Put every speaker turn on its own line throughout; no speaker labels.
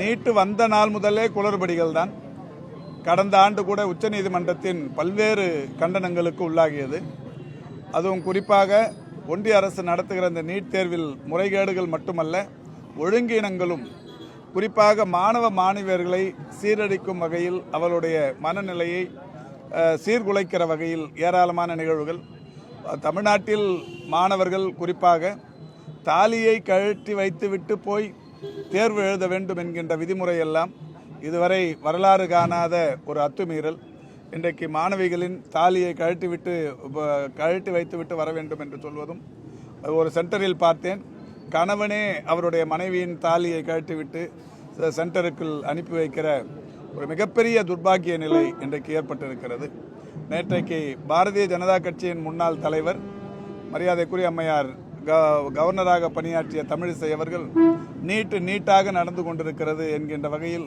நீட்டு வந்த நாள் முதலே குளறுபடிகள் தான். கடந்த ஆண்டு கூட உச்சநீதிமன்றத்தின் பல்வேறு கண்டனங்களுக்கு உள்ளாகியது. அதுவும் குறிப்பாக ஒன்றிய அரசு நடத்துகிற இந்த நீட் தேர்வில் முறைகேடுகள் மட்டுமல்ல ஒழுங்கீனங்களும் குறிப்பாக மாணவ மாணவியர்களை சீரழிக்கும் வகையில் அவளுடைய மனநிலையை சீர்குலைக்கிற வகையில் ஏராளமான நிகழ்வுகள். தமிழ்நாட்டில் மாணவர்கள் குறிப்பாக தாலியை கழட்டி வைத்துவிட்டு போய் தேர்வு எழுத வேண்டும் என்கின்ற விதிமுறையெல்லாம் இதுவரை வரலாறு காணாத ஒரு அத்துமீறல். இன்றைக்கு மாணவிகளின் தாலியை கழட்டி விட்டு கழட்டி வைத்துவிட்டு வர வேண்டும் என்று சொல்வதும் ஒரு சென்டரில் பார்த்தேன். கணவனே அவருடைய மனைவியின் தாலியை கழட்டிவிட்டு சென்டருக்குள் அனுப்பி வைக்கிற ஒரு மிகப்பெரிய துர்பாக்கிய நிலை இன்றைக்கு ஏற்பட்டிருக்கிறது. நேற்றைக்கு பாரதிய ஜனதா கட்சியின் முன்னாள் தலைவர் மரியாதைக்குரிய அம்மையார் கவர்னராக பணியாற்றிய தமிழிசை அவர்கள் நீட்டு நீட்டாக நடந்து கொண்டிருக்கிறது என்கின்ற வகையில்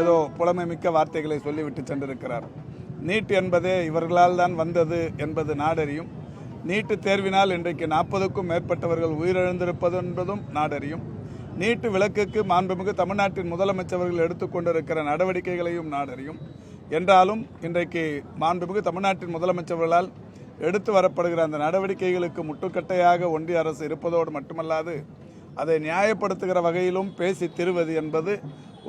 ஏதோ புலமைமிக்க வார்த்தைகளை சொல்லிவிட்டு சென்றிருக்கிறார். நீட் என்பதே இவர்களால் தான் வந்தது என்பது நாடறியும். நீட்டு தேர்வினால் இன்றைக்கு நாற்பதுக்கும் மேற்பட்டவர்கள் உயிரிழந்திருப்பது என்பதும் நாடறியும். நீட்டு விளக்குக்கு மாண்புமிகு தமிழ்நாட்டின் முதலமைச்சர்கள் எடுத்துக்கொண்டிருக்கிற நடவடிக்கைகளையும் நாடறியும். என்றாலும் இன்றைக்கு மாண்புமிகு தமிழ்நாட்டின் முதலமைச்சர்களால் எடுத்து வரப்படுகிற அந்த நடவடிக்கைகளுக்கு முட்டுக்கட்டையாக ஒன்றிய அரசு இருப்பதோடு மட்டுமல்லாது அதை நியாயப்படுத்துகிற வகையிலும் பேசி திருவது என்பது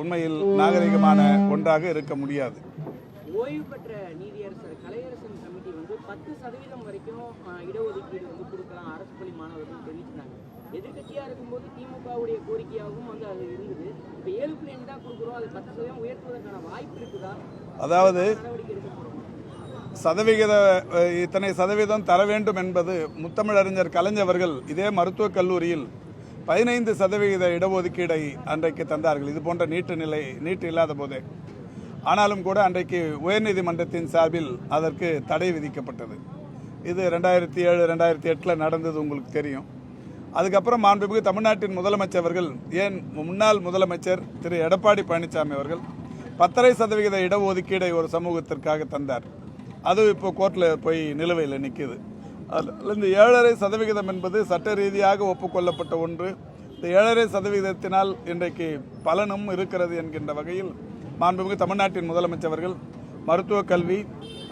உண்மையில் நாகரிகமான ஒன்றாக இருக்க முடியாது.
ஓய்வு பெற்ற நீதியரசர் கலையரசன் கமிட்டி வந்து பத்து சதவீதம் வரைக்கும் இடஒதுக்கீடு வந்து கொடுக்கலாம் அரசு பள்ளி மாணவர்கள் தெரிவிச்சிருந்தாங்க. எதிர்கட்சியா இருக்கும்போது திமுகவுடைய கோரிக்கையாகவும் வந்து அது இருந்தது. இப்போ ஏழு புள்ளி ரெண்டு தான் கொடுக்குறோம். அது பத்து சதவீதம் உயர்த்துவதற்கான வாய்ப்பு இருக்குதா?
அதாவது சதவிகித இத்தனை சதவீதம் தர வேண்டும் என்பது முத்தமிழறிஞர் கலைஞர்கள் இதே மருத்துவக் கல்லூரியில் பதினைந்து சதவிகித இடஒதுக்கீடை அன்றைக்கு தந்தார்கள். இது போன்ற நீட்டு நிலை நீட்டு இல்லாத போதே. ஆனாலும் கூட அன்றைக்கு உயர்நீதிமன்றத்தின் சார்பில் அதற்கு தடை விதிக்கப்பட்டது. இது ரெண்டாயிரத்தி ஏழு ரெண்டாயிரத்தி எட்டில் நடந்தது உங்களுக்கு தெரியும். அதுக்கப்புறம் மாண்புமிகு தமிழ்நாட்டின் முதலமைச்சர்கள் ஏன் முன்னாள் முதலமைச்சர் திரு. எடப்பாடி பழனிசாமி அவர்கள் பத்தரை சதவிகித இடஒதுக்கீடை ஒரு சமூகத்திற்காக தந்தார். அது இப்போ கோர்ட்டில் போய் நிலுவையில் நிற்கிது. அதில் இந்த ஏழரை சதவிகிதம் என்பது சட்ட ரீதியாக ஒப்புக்கொள்ளப்பட்ட ஒன்று. இந்த ஏழரை சதவிகிதத்தினால் இன்றைக்கு பலனும் இருக்கிறது என்கின்ற வகையில் மாண்புமிகு தமிழ்நாட்டின் முதலமைச்சர்கள் மருத்துவக் கல்வி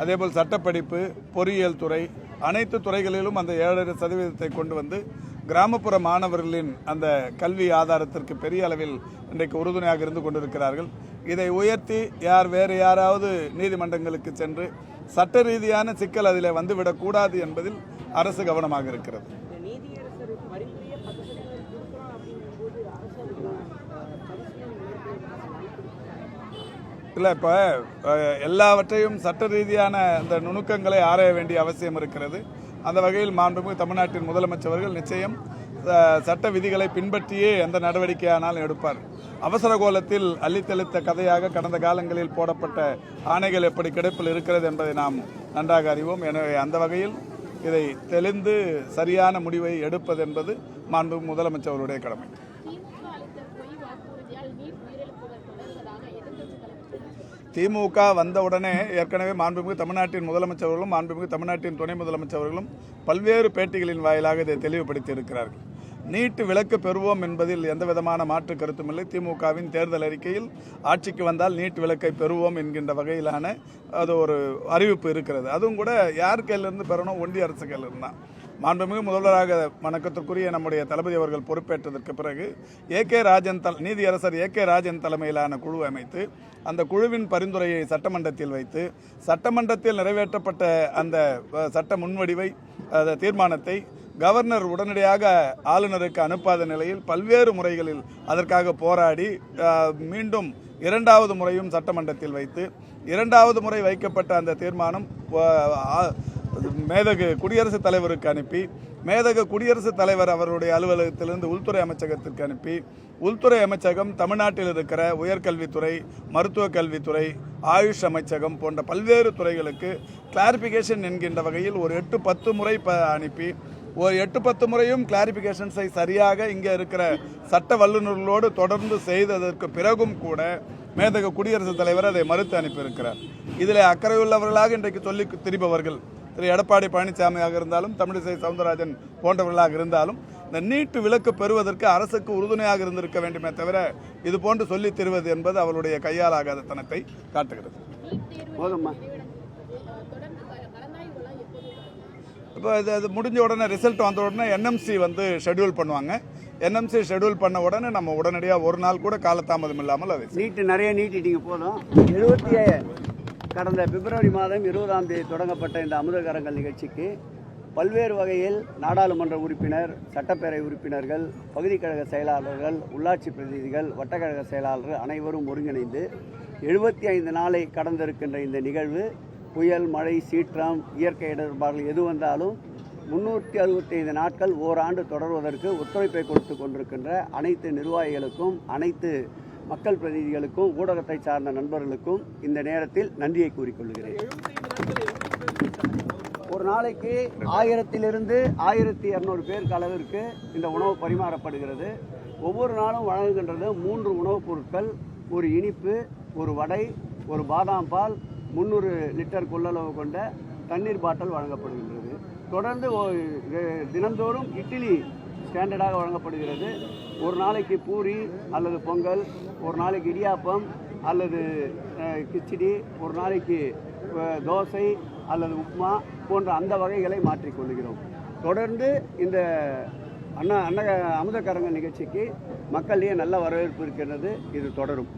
அதேபோல் சட்டப்படிப்பு பொறியியல் துறை அனைத்து துறைகளிலும் அந்த ஏழரை சதவீதத்தை கொண்டு வந்து கிராமப்புற மாணவர்களின் அந்த கல்வி ஆதாரத்திற்கு பெரிய அளவில் இன்றைக்கு உறுதுணையாக இருந்து கொண்டிருக்கிறார்கள். இதை உயர்த்தி யார் வேறு யாராவது நீதிமன்றங்களுக்கு சென்று சட்ட ரீதியான சிக்கல் அதில் வந்துவிடக்கூடாது என்பதில் அரசு கவனமாக இருக்கிறது. இல்லை இப்போ எல்லாவற்றையும் சட்ட ரீதியான அந்த நுணுக்கங்களை ஆராய வேண்டிய அவசியம் இருக்கிறது. அந்த வகையில் மாண்புமிகு தமிழ்நாட்டின் முதலமைச்சர்கள் நிச்சயம் சட்ட விதிகளை பின்பற்றியே எந்த நடவடிக்கையானாலும் எடுப்பார். அவசர கோலத்தில் அள்ளித்தெளித்த கதையாக கடந்த காலங்களில் போடப்பட்ட ஆணைகள் எப்படி கிடைப்பில் இருக்கிறது என்பதை நாம் நன்றாக அறிவோம். எனவே அந்த வகையில் இதை தெளிந்து சரியான முடிவை எடுப்பது என்பது மாண்புமிகு முதலமைச்சர்களுடைய கடமை.
திமுக
திமுக வந்தவுடனே ஏற்கனவே மாண்புமிகு தமிழ்நாட்டின் முதலமைச்சர்களும் மாண்புமிகு தமிழ்நாட்டின் துணை முதலமைச்சர்களும் பல்வேறு பேட்டிகளின் வாயிலாக இதை தெளிவுபடுத்தி இருக்கிறார்கள். நீட்டு விலக்கு பெறுவோம் என்பதில் எந்த விதமான மாற்று கருத்தும் இல்லை திமுகவின் தேர்தல் அறிக்கையில் ஆட்சிக்கு வந்தால் நீட் விலக்கை பெறுவோம் என்கின்ற வகையிலான அது ஒரு அறிவிப்பு இருக்கிறது. அதுவும் கூட யார் கையிலிருந்து பெறணும்? ஒன்றிய அரசு கையிலிருந்து. தான் மாண்புமிகு முதல்வராக வணக்கத்திற்குரிய நம்முடைய தளபதி அவர்கள் பொறுப்பேற்றதற்கு பிறகு ஏ கே ராஜன் தல் நீதியரசர் ஏ கே ராஜன் தலைமையிலான குழு அமைத்து அந்த குழுவின் பரிந்துரையை சட்டமன்றத்தில் வைத்து சட்டமன்றத்தில் நிறைவேற்றப்பட்ட அந்த சட்ட முன்வடிவை அந்த தீர்மானத்தை கவர்னர் உடனடியாக ஆளுநருக்கு அனுப்பாத நிலையில் பல்வேறு முறைகளில் அதற்காக போராடி மீண்டும் இரண்டாவது முறையும் சட்டமன்றத்தில் வைத்து இரண்டாவது முறை வைக்கப்பட்ட அந்த தீர்மானம் மேதகு குடியரசுத் தலைவருக்கு அனுப்பி மேதகு குடியரசுத் தலைவர் அவருடைய அலுவலகத்திலிருந்து உள்துறை அமைச்சகத்திற்கு அனுப்பி உள்துறை அமைச்சகம் தமிழ்நாட்டில் இருக்கிற உயர்கல்வித்துறை மருத்துவக் கல்வித்துறை ஆயுஷ் அமைச்சகம் போன்ற பல்வேறு துறைகளுக்கு கிளாரிபிகேஷன் என்கின்ற வகையில் ஒரு எட்டு பத்து முறை ப அனுப்பி ஒரு எட்டு பத்து முறையும் கிளாரிஃபிகேஷன்ஸை சரியாக இங்கே இருக்கிற சட்ட வல்லுநர்களோடு தொடர்ந்து செய்ததற்கு பிறகும் கூட மேதகு குடியரசுத் தலைவர் அதை மறுத்து அனுப்பியிருக்கிறார் இதில் அக்கறையுள்ளவர்களாக இன்றைக்கு சொல்லி திரிபவர்கள் திரு எடப்பாடி பழனிசாமியாக இருந்தாலும் தமிழிசை சவுந்தரராஜன் போன்றவர்களாக இருந்தாலும் இந்த நீட்டு விலக்கு பெறுவதற்கு அரசுக்கு உறுதுணையாக இருந்திருக்க வேண்டுமே தவிர இது போன்று சொல்லித் தருவது என்பது அவளுடைய கையாலாகாத தனத்தை காட்டுகிறது
போதும்மா.
இப்போ இது அது முடிஞ்ச உடனே ரிசல்ட் வந்த உடனே என்எம்சி வந்து ஷெட்யூல் பண்ணுவாங்க. என்எம்சி ஷெட்யூல் பண்ண உடனே நம்ம உடனடியாக ஒரு நாள் கூட காலதாமதம் இல்லாமல் அது
நீட்டு நிறைய நீட்டிட்டீங்க போதும். எழுபத்தி கடந்த பிப்ரவரி மாதம் இருபதாம் தேதி தொடங்கப்பட்ட இந்த அமுதகரங்கள் நிகழ்ச்சிக்கு பல்வேறு வகையில் நாடாளுமன்ற உறுப்பினர் சட்டப்பேரவை உறுப்பினர்கள் பகுதி கழக செயலாளர்கள் உள்ளாட்சி பிரதிநிதிகள் வட்டக்கழக செயலாளர்கள் அனைவரும் ஒருங்கிணைந்து எழுபத்தி ஐந்து நாளை கடந்திருக்கின்ற இந்த நிகழ்வு புயல் மழை சீற்றம் இயற்கை இடர்பாடுகள் எது வந்தாலும் முன்னூற்றி அறுபத்தைந்து நாட்கள் ஓராண்டு தொடர்வதற்கு ஒத்துழைப்பை கொடுத்து கொண்டிருக்கின்ற அனைத்து நிர்வாகிகளுக்கும் அனைத்து மக்கள் பிரதிநிதிகளுக்கும் ஊடகத்தை சார்ந்த நண்பர்களுக்கும் இந்த நேரத்தில் நன்றியை கூறிக்கொள்கிறேன். ஒரு நாளைக்கு ஆயிரத்திலிருந்து ஆயிரத்தி இரநூறு பேருக்கு அளவிற்கு இந்த உணவு பரிமாறப்படுகிறது. ஒவ்வொரு நாளும் வழங்குகின்றது மூன்று உணவுப் பொருட்கள் ஒரு இனிப்பு ஒரு வடை ஒரு பாதாம் பால் முந்நூறு லிட்டர் கொள்ளளவு கொண்ட தண்ணீர் பாட்டில் வழங்கப்படுகின்றது. தொடர்ந்து தினந்தோறும் இட்லி ஸ்டாண்டர்டாக வழங்கப்படுகிறது. ஒரு நாளைக்கு பூரி அல்லது பொங்கல் ஒரு நாளைக்கு இடியாப்பம் அல்லது கிச்சடி ஒரு நாளைக்கு தோசை அல்லது உப்மா போன்ற அந்த வகைகளை மாற்றிக்கொள்கிறோம் தொடர்ந்து இந்த அண்ணா அன்ன அமுதக்கரங்க நிகழ்ச்சிக்கு மக்களிடையே நல்ல வரவேற்பு இருக்கின்றது இது தொடரும்.